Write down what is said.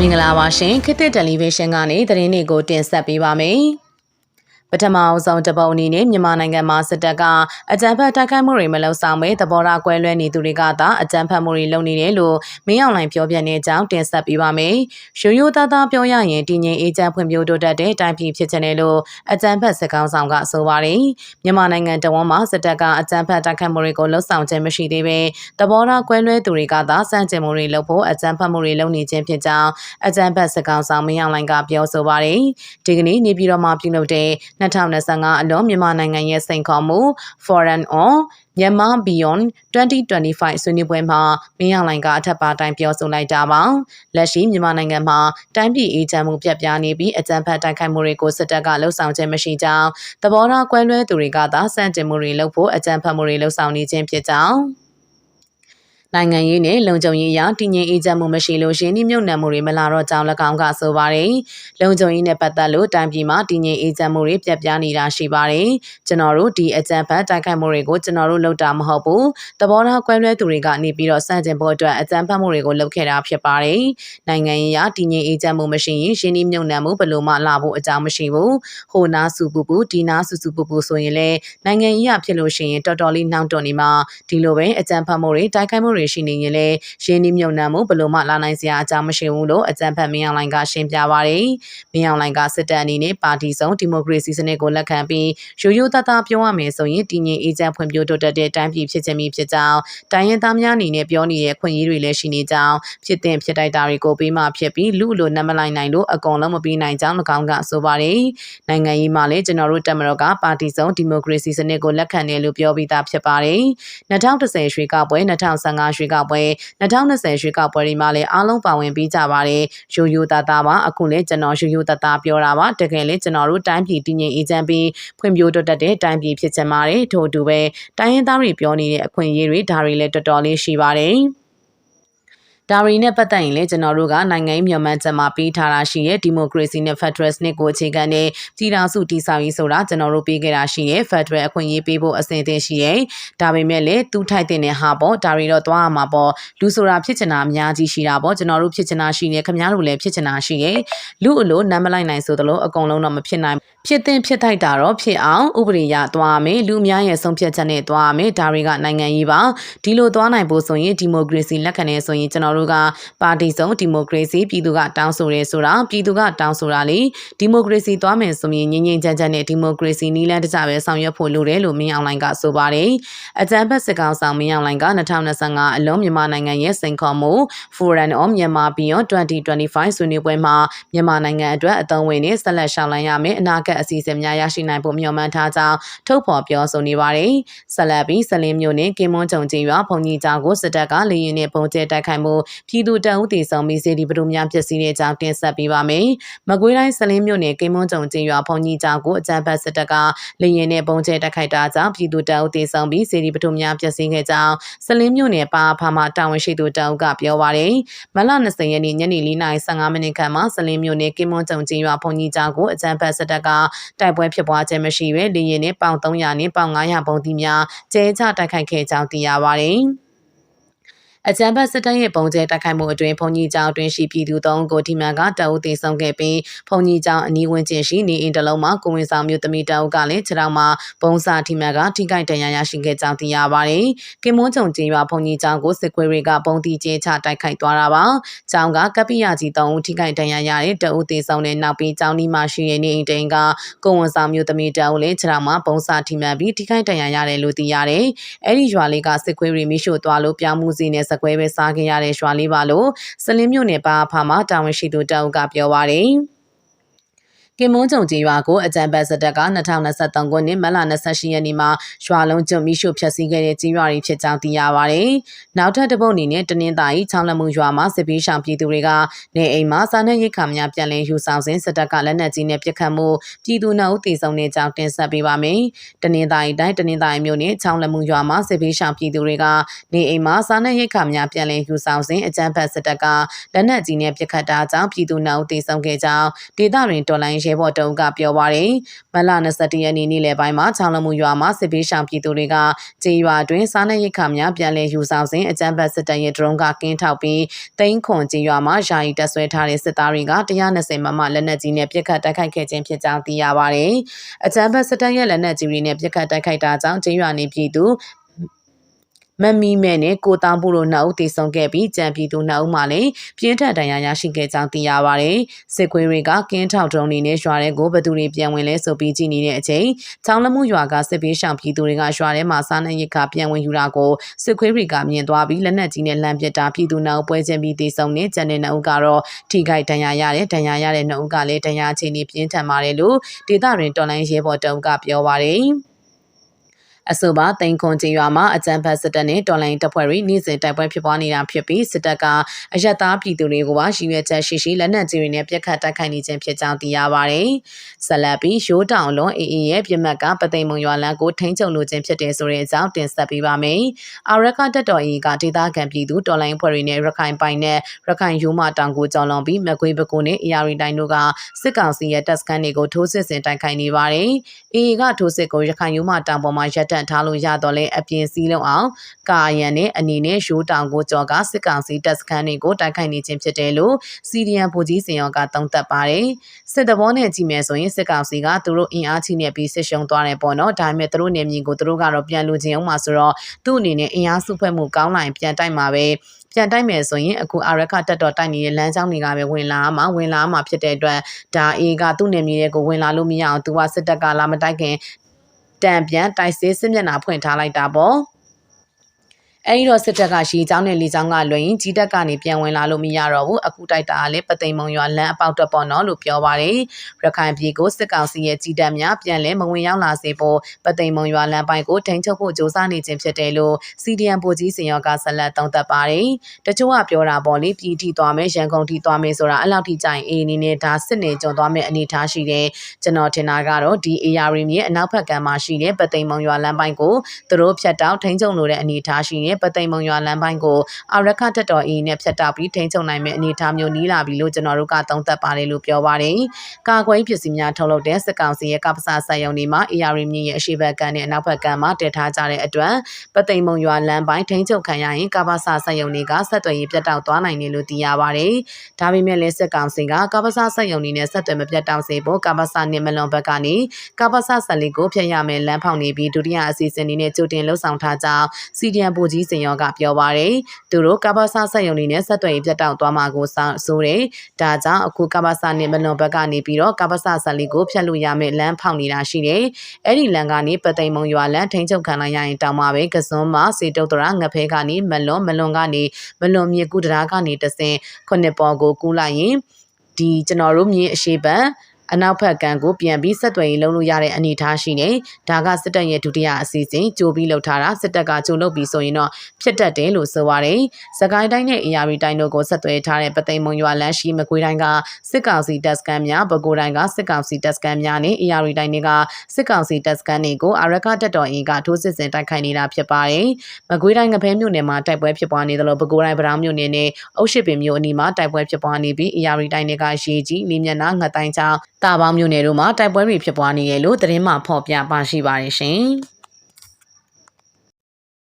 မင်္ဂလာပါရှင်ခေတ်သစ်တယ်လီဗီရှင်းကနေသတင်းတွေကိုတင်ဆက်ပေးပါမယ်။ ပထမအဆုံးတပုတ်အနေနဲ့မြန်မာနိုင်ငံမှာစစ်တပ်ကအကြမ်းဖက်တိုက်ခိုက်မှုတွေမလုပ်ဆောင်ပဲသဘောထားကွဲလွဲနေသူတွေကသာအကြမ်းဖက်မှုတွေလုပ်နေတယ်လို့မင်းအောင်လှိုင်ပြောပြနေကြောင်းတင်ဆက်ပေးပါမယ်။ရိုးရိုးသားသားပြောရရင်တည်ငြိမ်အေးချမ်းဖွံ့ဖြိုးတိုးတက်တဲ့တိုင်းပြည်ဖြစ်ချင်တယ်လို့အကြမ်းဖက်စစ်ကောင်ဆောင်ကဆိုပါတယ်။မြန်မာနိုင်ငံတဝန်းမှာစစ်တပ်ကအကြမ်းဖက်တိုက်ခိုက်မှုတွေကိုလှုပ်ဆောင်ခြင်းမရှိသေးပဲသဘောထားကွဲလွဲသူတွေကသာစန့်ကျင်မှုတွေလုပ်ဖို့အကြမ်းဖက်မှုတွေလုပ်နေခြင်းဖြစ်ကြောင်းအကြမ်းဖက်စစ်ကောင်ဆောင်မင်းအောင်လှိုင်ကပြောဆိုပါတယ်။ဒီကနေ့နေပြည်တော်မှာပြုလုပ်တဲ့2025အလွန်မြန်မာနိုင်ငံရဲ့စိန်ခေါ်မှု Foreign on မြန်မာ Beyond 2025ဆွေးနွေးပွဲမှာမင်းအောင်လှိုင်ကအထက်ပါတိုင်းပြောဆိုလိုက်တာပါလက်ရှိမြန်မာနိုင်ငံမှာတိုင်းပြည်အေးချမ်းမှုပြတ်ပြားနေပြီးအကြမ်းဖက်တိုက်ခိုက်မှုတွေကိုစစ်တပ်ကလှုံ့ဆော်ခြင်းမရှိကြောင်းသဘောထားကွဲလွဲသူတွေကသာစန့်ကျင်မှုတွေလုပ်ဖို့အကြမ်းဖက်မှုတွေလှုံ့ဆော်နေခြင်းဖြစ်ကြောင်း နိုင်ငံရေးနဲ့လုံခြုံရေးအရတည်ငြိမ်အေးချမ်းမှုမရှိလို့ရင်းနှီးမြှုပ်နှံမှုတွေမလာတော့ကြောင်း၎င်းကဆိုပါတယ်။လုံခြုံရေးနဲ့ပတ်သက်လို့တိုင်းပြည်မှာတည်ငြိမ်အေးချမ်းမှုတွေပြတ်ပြားနေတာရှိပါတယ်။ကျွန်တော်တို့ဒီအကြံဖတ်တိုက်ခိုက်မှုတွေကိုကျွန်တော်တို့လုပ်တာမဟုတ်ဘူး။သဘောထားကွဲလွဲသူတွေကနေပြီးတော့စန့်ကျင်ဖို့အတွက်အကြံဖတ်မှုတွေကိုလုပ်ခဲ့တာဖြစ်ပါတယ်။နိုင်ငံရေးအရတည်ငြိမ်အေးချမ်းမှုမရှိရင်ရင်းနှီးမြှုပ်နှံမှုဘယ်လိုမှလာဖို့အကြောင်းမရှိဘူး။ဟိုနာစုပူပူဒီနာစုစုပူပူဆိုရင်လည်းနိုင်ငံရေးအဖြစ်လို့ရှိရင်တော်တော်လေးနှောင့်တွနေမှာဒီလိုပဲအကြံဖတ်မှုတွေတိုက်ခိုက်မှုတွေရှိနေရင်လည်းရင်းနှီးမြှုပ်နှံမှုဘလို့မှလာနိုင်စရာအကြောင်းမရှိဘူးလို့အကြံဖတ်မင်းအောင်လိုင်ကရှင်းပြပါရယ်မင်းအောင်လိုင်ကစစ်တပ်အနေနဲ့ပါတီစုံဒီမိုကရေစီစနစ်ကိုလက်ခံပြီးရိုးရိုးသားသားပြောရမယ်ဆိုရင်တည်ငြိမ်အေးချမ်းဖွံ့ဖြိုးတိုးတက်တဲ့တိုင်းပြည်ဖြစ်ခြင်းမည်ဖြစ်ကြောင်းတိုင်းရင်းသားများအနေနဲ့ပြောနေတဲ့ခွင့်ရေးတွေလည်းရှိနေကြောင်းဖြစ်တဲ့ဖြစ်တိုက်တာတွေကိုပေးမှဖြစ်ပြီးလူလိုနမလိုက်နိုင်လို့အကုန်လုံးမပြီးနိုင်ကြောင်း၎င်းကဆိုပါတယ်နိုင်ငံရေးမှာလည်းကျွန်တော်တို့တက်မတော်ကပါတီစုံဒီမိုကရေစီစနစ်ကိုလက်ခံတယ်လို့ပြောပြီးသားဖြစ်ပါတယ်2010ရွေးကောက်ပွဲ2015ရွေးကောက်ပွဲ2020ရွေးကောက်ပွဲတွေမှာလည်းအားလုံးပါဝင်ပြီးကြပါတယ်ရိုးရိုးသားသားပါအခုလည်းကျွန်တော်ရိုးရိုးသားသားပြောတာပါတကယ်လည်းကျွန်တော်တို့တိုင်းပြည်တည်ငြိမ်အေးချမ်းပြီးဖွံ့ဖြိုးတိုးတက်တဲ့တိုင်းပြည်ဖြစ်ချင်ပါတယ်ထို့အတူပဲတိုင်းရင်းသားတွေပြောနေတဲ့အခွင့်အရေးတွေဒါတွေလည်းတော်တော်လေးရှိပါတယ် ဒါရီနဲ့ပတ်သက်ရင်လည်းကျွန်တော်တို့ကနိုင်ငံရေးမြန်မာချက်မှာပေးထားတာရှိရဲ့ဒီမိုကရေစီနဲ့ဖက်ဒရယ်စနစ်ကိုအခြေခံတဲ့ပြည်ထောင်စုတည်ဆောက်ရေးဆိုတာကျွန်တော်တို့ပေးခဲ့တာရှိရဲ့ဖက်ဒရယ်အခွင့်အရေးပေးဖို့အစဉ်အသင့်ရှိရဲ့ဒါပေမဲ့လည်းသူထိုက်တဲ့ဟာပေါ့ဒါရီတော့သွားရမှာပေါ့လူဆိုတာဖြစ်ချင်တာအများကြီးရှိတာပေါ့ကျွန်တော်တို့ဖြစ်ချင်တာရှိနေခင်ဗျားတို့လည်းဖြစ်ချင်တာရှိရဲ့လူအလိုနမ်းမလိုက်နိုင်ဆိုသလိုအကုန်လုံးတော့မဖြစ်နိုင်ဖြစ်တဲ့ဖြစ်ထိုက်တာတော့ဖြစ်အောင်ဥပဒေရသွားမယ်လူအများရဲ့ဆုံးဖြတ်ချက်နဲ့သွားမယ်ဒါတွေကနိုင်ငံရေးပါဒီလိုသွားနိုင်ဖို့ဆိုရင်ဒီမိုကရေစီလက်ခံနေဆိုရင်ကျွန်တော်တို့ကပါတီစုံဒီမိုကရေစီပြည်သူကတောင်းဆိုရဲဆိုတာပြည်သူကတောင်းဆိုတာလေဒီမိုကရေစီသွားမယ်ဆိုရင်ငြိမ်ငြိမ်ချမ်းချမ်းနဲ့ဒီမိုကရေစီနီးလန်းတကြပဲဆောင်ရွက်ဖို့လိုတယ်လို့မင်းအောင်လိုင်ကဆိုပါတယ်အကြံဖက်စစ်ကောင်ဆောင်မင်းအောင်လိုင်က2025အလုံးမြန်မာနိုင်ငံရဲ့စိန်ခေါ်မှု Foreign on Myanmar Beyond 2025ဆွေးနွေးပွဲမှာမြန်မာနိုင်ငံအတွက်အသုံးဝင်နေဆက်လက်ရှောင်လန်းရမယ်အနာဂတ်အစီအစဉ်များရရှိနိုင်ဖို့မျှော်မှန်းထားကြောင်းထုတ်ဖော်ပြောဆိုနေပါတယ်ဆက်လက်ပြီးဆလင်းမျိုးနဲ့ကင်မွန်းချုံကြီးရွာဘုံကြီးကျောင်းကိုစစ်တပ်ကလေရင်နဲ့ပုံကျဲတိုက်ခိုက်မှုပြည်သူတအုပ်တည်ဆောင်ပြီးစေဒီပဒုများဖြစ်စီတဲ့အကြောင်းတင်ဆက်ပေးပါမယ်။မကွေးတိုင်းစလင်းမြို့နယ်ကိမွန်းကြုံကျင်းရွာဘုံကြီးကျောင်းကိုအကြမ်းဖက်စစ်တပ်ကလေရင်နဲ့ပုံကျဲတိုက်ခိုက်တာကြောင့်ပြည်သူတအုပ်တည်ဆောင်ပြီးစေဒီပဒုများဖြစ်စီခဲ့ကြောင်းစလင်းမြို့နယ်ပါဖာမှာတာဝန်ရှိသူတအုပ်ကပြောပါတယ်။မလ20ရက်နေ့ညနေ4:15မိနစ်ခန့်မှာစလင်းမြို့နယ်ကိမွန်းကြုံကျင်းရွာဘုံကြီးကျောင်းကိုအကြမ်းဖက်စစ်တပ်ကတိုက်ပွဲဖြစ်ပွားခြင်းမရှိဘဲလေရင်နဲ့ပေါင်300နဲ့ပေါင်900ဘုံဒီများကျဲချတိုက်ခိုက်ခဲ့ကြောင်းသိရပါတယ်။ အကြံဖတ်စစ်တပ်ရဲ့ပုံကျဲတိုက်ခိုက်မှုအတွင်းဘုံကြီးကျောင်းအတွင်းရှိပြည်သူသုံးကိုဒီမန်ကတအုပ်သိမ်းဆုံးခဲ့ပြီးဘုံကြီးကျောင်းအနီးဝန်းကျင်ရှိနေအိမ်တလုံးမှာကိုဝင်ဆောင်မျိုးသမီးတအုပ်ကလည်းခြေထောက်မှာဘုံစာဒီမန်ကထိခိုက်ဒဏ်ရာရရှိခဲ့ကြောင်းသိရပါတယ်။ကင်မွန်းချုံကျင်းရွာဘုံကြီးကျောင်းကိုစစ်ခွေးတွေကဘုံတီကျဲချတိုက်ခိုက်သွားတာပါ။ကျောင်းကကပ္ပိယကြီးသုံးဦးထိခိုက်ဒဏ်ရာရတဲ့တအုပ်သိမ်းဆုံးတဲ့နောက်ပြီးကျောင်းဒီမှာရှိတဲ့နေအိမ်တိန်ကကိုဝင်ဆောင်မျိုးသမီးတအုပ်လည်းခြေထောက်မှာဘုံစာထိမှန်ပြီးထိခိုက်ဒဏ်ရာရတယ်လို့သိရတယ်။အဲဒီရွာလေးကစစ်ခွေးတွေမိရှို့သွားလို့ပြောင်းမှုစီနဲ့စကွဲပဲစားခဲ့ရတဲ့ရွာလေးပါလို့စလင်းမြို့နယ်ပါဖာမှာတာဝန်ရှိသူတအုပ်ကပြောပါတယ်။ ကင်မွန်းကြုံကြီးရွာကိုအကြံပတ်စတက်က2023ခုနှစ်မတ်လ28ရက်နေ့မှာရွာလုံးကျုံမိရှုဖျက်ဆီးခဲ့တဲ့ကြီးရွာတွေဖြစ်ကြောင်းသိရပါတယ်။နောက်ထပ်တစ်ပုတ်အနေနဲ့တနင်္သာရီချောင်းလက်မှုရွာမှာစစ်ပီးရှောင်ပြည်သူတွေကနေအိမ်မှာစာနယ်ရိတ်ခါများပြန်လည်ယူဆောင်စဉ်စတက်ကလက်နက်ကြီးနဲ့ပစ်ခတ်မှုပြည်သူနှုတ်တည်ဆုံနေကြောင်းတင်ဆက်ပေးပါမယ်။တနင်္သာရီတိုင်းတနင်္သာရီမြို့နယ်ချောင်းလက်မှုရွာမှာစစ်ပီးရှောင်ပြည်သူတွေကနေအိမ်မှာစာနယ်ရိတ်ခါများပြန်လည်ယူဆောင်စဉ်အကြံဖတ်စတက်ကလက်နက်ကြီးနဲ့ပစ်ခတ်တာကြောင့်ပြည်သူနှုတ်တည်ဆုံခဲ့ကြောင်းဒေသတွင်တော်လိုင်းရဲဘော်တုံးကပြောပါရယ်မလ22ရက်နေ့နေ့လယ်ပိုင်းမှာချောင်းလမှုရွာမှာစစ်ပေးရှောင်ပြည်သူတွေကကြေးရွာတွင်စားနပ်ရိက္ခာများပြန်လည်ယူဆောင်စဉ်အကြမ်းဖက်စစ်တပ်ရဲ့ဒရုန်းကကင်းထောက်ပြီးတိန်းခွန်ကြေးရွာမှာယာယီတပ်ဆွဲထားတဲ့စစ်သားတွေက120မမလက်နက်ကြီးနဲ့ပစ်ခတ်တိုက်ခိုက်ခဲ့ခြင်းဖြစ်ကြောင်းသိရပါရယ်အကြမ်းဖက်စစ်တပ်ရဲ့လက်နက်ကြီးတွေနဲ့ပစ်ခတ်တိုက်ခိုက်တာကြောင့်ကြေးရွာနေပြည်သူ မမီမဲနဲ့ကိုတောင်ဘူးတို့နှစ်ဦးတည်ဆုံခဲ့ပြီးကြံပြည်သူနှစ်ဦးမှလည်းပြင်းထန်ဒဏ်ရာရရှိခဲ့ကြောင်းသိရပါဗျ။စစ်ခွေးတွေကကင်းထောက်ဒရုန်းတွေနဲ့ရွာထဲကိုဘသူတွေပြန်ဝင်လဲဆိုပြီးကြည့်နေတဲ့အချိန်ချောင်းလမှုရွာကစစ်ပေးရှောင်ပြည်သူတွေကရွာထဲမှာစားနပ်ရိက္ခာပြန်ဝင်ယူတာကိုစစ်ခွေးတွေကမြင်သွားပြီးလက်နက်ကြီးနဲ့လှမ်းပစ်တာပြည်သူနှစ်ဦးပွဲချင်းပြီးတည်ဆုံနေကြတဲ့နှစ်ဦးကတော့ထိခိုက်ဒဏ်ရာရတဲ့ဒဏ်ရာရတဲ့နှစ်ဦးကလည်းဒဏ်ရာအခြေအနေပြင်းထန်ပါတယ်လို့ဒေသတွင်တော်လိုင်းရဲဘော်တုံးကပြောပါတယ်။ အဆိုပါတိန်ခွန်ကျေးရွာမှာအကြမ်းဖက်စစ်တပ်နဲ့တော်လိုင်းတပ်ဖွဲ့တွေနေ့စဉ်တိုက်ပွဲဖြစ်ပွားနေတာဖြစ်ပြီးစစ်တပ်ကအရက်သားပြည်သူတွေကိုပါရည်ရွယ်ချက်ရှိရှိလက်နက်ကြီးတွေနဲ့ပြစ်ခတ်တိုက်ခိုက်နေခြင်းဖြစ်ကြောင်းသိရပါတယ်။ဆက်လက်ပြီးရိုးတောင်လွန်အေးအေးရဲ့ပြစ်မှတ်ကပသိမ်မုံရွာလန်ကိုထိန်းချုပ်လိုခြင်းဖြစ်တယ်ဆိုတဲ့အကြောင်းတင်ဆက်ပေးပါမယ်။အာရကတက်တော်အေးကဒေသခံပြည်သူတော်လိုင်းဖွဲ့တွေနဲ့ရခိုင်ပိုင်နဲ့ရခိုင်ယူမတောင်ကိုကြော်လွန်ပြီးမကွေးပကုနဲ့အရာရီတိုင်းတို့ကစစ်ကောင်စီရဲ့တပ်စခန်းတွေကိုထိုးစစ်ဆင်တိုက်ခိုက်နေပါတယ်။အေးအေးကထိုးစစ်ကိုရခိုင်ယူမတောင်ပေါ်မှာရပ်တန့်ထားလို့ရတော့လဲအပြင်စည်းလုံးအောင်ကာယန်နဲ့အနေနဲ့ရိုးတောင်ကိုကြော်ကစစ်ကောင်စီတပ်စခန်းတွေကိုတိုက်ခိုက်နေခြင်းဖြစ်တယ်လို့စီရီယန်ဗိုလ်ကြီးစင်ရောကသုံးသပ်ပါတယ်စစ်တဘောနဲ့ကြည့်မယ်ဆိုရင်စစ်ကောင်စီကသူတို့အင်အားချိနဲ့ပြီးစစ်ရှုံသွားတယ်ပေါ့နော်ဒါပေမဲ့သူတို့နေမြင်ကိုသူတို့ကတော့ပြန်လူချင်းအောင်မှာဆိုတော့သူ့အနေနဲ့အင်အားစုဖွဲ့မှုကောင်းလာရင်ပြန်တိုက်မှာပဲပြန်တိုက်မယ်ဆိုရင်အခုအာရခတက်တော်တိုက်နေတဲ့လမ်းကြောင်းတွေကပဲဝင်လာမှာဝင်လာမှာဖြစ်တဲ့အတွက်ဒါအေကသူ့နေမြေတွေကိုဝင်လာလို့မရအောင်သူကစစ်တပ်ကလာမတိုက်ခင် တံပြန်တိုက်စစ်စစ်မျက်နှာဖွင့်ထားလိုက်တာပေါ့ အဲဒီတော့စစ်တပ်ကရှီချောင်းနဲ့လီချောင်းကလွင်ကြီးတက်ကနေပြန်ဝင်လာလို့မရတော့ဘူးအခုတိုက်တာကလည်းပသိမ်မုံရွာလမ်းအပေါက်တော့ပေါ့နော်လို့ပြောပါတယ်ရခိုင်ပြည်ကိုစစ်ကောင်စီရဲ့ကြီးတက်များပြန်လဲမဝင်ရောက်လာစေဖို့ပသိမ်မုံရွာလမ်းပိုင်းကိုထိန်းချုပ်ဖို့ကြိုးစားနေခြင်းဖြစ်တယ်လို့ CDM ပိုကြီးစင်ရောကဆက်လက်သုံးသပ်ပါတယ်တချို့ကပြောတာပေါ့လေပြည်ထိသွားမယ်ရန်ကုန်ထိသွားမယ်ဆိုတာအဲ့လောက်ထိကြိုင်အေးအနေနဲ့ဒါစစ်နေကြုံသွားမယ်အနေထားရှိတယ်ကျွန်တော်ထင်တာကတော့ဒီ AR မြေအနောက်ဘက်ကမ်းမှာရှိတဲ့ပသိမ်မုံရွာလမ်းပိုင်းကိုသူတို့ဖြတ်တောက်ထိန်းချုပ်လို့တဲ့အနေထားရှိနေပသိမ်မုံရွာလမ်းပိုင်းကိုအာရခတက်တော်အင်းနဲ့ဖြတ်တောက်ပြီးထိန်းချုပ်နိုင်မယ့်အနေအထားမျိုးနီးလာပြီလို့ကျွန်တော်တို့ကသုံးသပ်ပါတယ်လို့ပြောပါတယ်။ကာကွယ်ပစ္စည်းများထုတ်လုပ်တဲ့စစ်ကောင်စီရဲ့ကပ္ပစာဆက်ယုံတွေမှာ AR မြင့်ရဲ့အရှိဘက်ကနဲ့အနောက်ဘက်ကမှာတည်ထားကြတဲ့အတွက်ပသိမ်မုံရွာလမ်းပိုင်းထိန်းချုပ်ခံရရင်ကပ္ပစာဆက်ယုံတွေကဆက်သွယ်ရေးပြတ်တောက်သွားနိုင်တယ်လို့သိရပါတယ်။ဒါပေမဲ့လည်းစစ်ကောင်စီကကပ္ပစာဆက်ယုံတွေနဲ့ဆက်သွယ်မပြတ်တောက်စေဖို့ကပ္ပစာနဲ့မလွန်ဘက်ကနေကပ္ပစာဆက်လေးကိုဖျက်ရမယ်လမ်းဖောက်နေပြီးဒုတိယအစီအစဉ်တွေနဲ့ကြိုတင်လှုပ်ဆောင်ထားကြောင်းစီဒီအမ်ဘူကြီးစင်ရောကပြောပါတယ်။သူတို့ကဘာစာဆက်ယုံနေနဲ့ဆက်သွယ်ရေးပြတ်တောက်သွားမှာကိုဆိုတယ်။ဒါကြောင့်အခုကဘာစာနဲ့မလွန်ဘက်ကနေပြီးတော့ကဘာစာဆက်လေးကိုဖျက်လို့ရမယ့်လမ်းဖောက်နေတာရှိတယ်။အဲ့ဒီလမ်းကနေပသိမ်မုံရွာလမ်းထိန်းချုပ်ခံလိုက်ရရင်တောင်မှပဲကစွန်းမစေတုတ်တရာငဖဲကနေမလွန်မလွန်ကနေမလွန်မြေကူတရာကနေတဆင်ခုနှစ်ပေါ်ကိုကူးလိုက်ရင်ဒီကျွန်တော်တို့မြေအရှိပန် အနောက်ဘက်ကံကိုပြန်ပြီးဆက်သွယ်ရေးလုပ်လို့ရတဲ့အနေအထားရှိနေဒါကစစ်တပ်ရဲ့ဒုတိယအစီအစဉ်ကြိုပြီးလုပ်ထားတာစစ်တပ်ကကြိုလုပ်ပြီးဆိုရင်တော့ဖြစ်တတ်တယ်လို့ဆိုပါတယ်စကိုင်းတိုင်းနဲ့အေရီတိုင်းတို့ကိုဆက်သွယ်ထားတဲ့ပသိမ်မုံရွာလမ်းရှိမကွေးတိုင်းကစစ်ကောင်စီတပ်စခန်းများပဲခူးတိုင်းကစစ်ကောင်စီတပ်စခန်းများနဲ့အေရီတိုင်းတွေကစစ်ကောင်စီတပ်စခန်းတွေကိုအရကတက်တော်အင်ကထိုးစစ်ဆင်တိုက်ခိုက်နေတာဖြစ်ပါတယ်မကွေးတိုင်းကဖဲမြို့နယ်မှာတိုက်ပွဲဖြစ်ပွားနေသလိုပဲခူးတိုင်းဗရောင်းမြို့နယ်နဲ့အုတ်ရှိပင်မြို့အနီးမှာတိုက်ပွဲဖြစ်ပွားနေပြီးအေရီတိုင်းတွေကရေကြီးလီမျက်နှာငှက်တိုင်းချောင်းတာပေါင်းမြို့နယ်တို့မှာတိုက်ပွဲတွေဖြစ်ပွားနေတယ်လို့သတင်းမှဖော်ပြပါရှိပါတယ်ရှင်။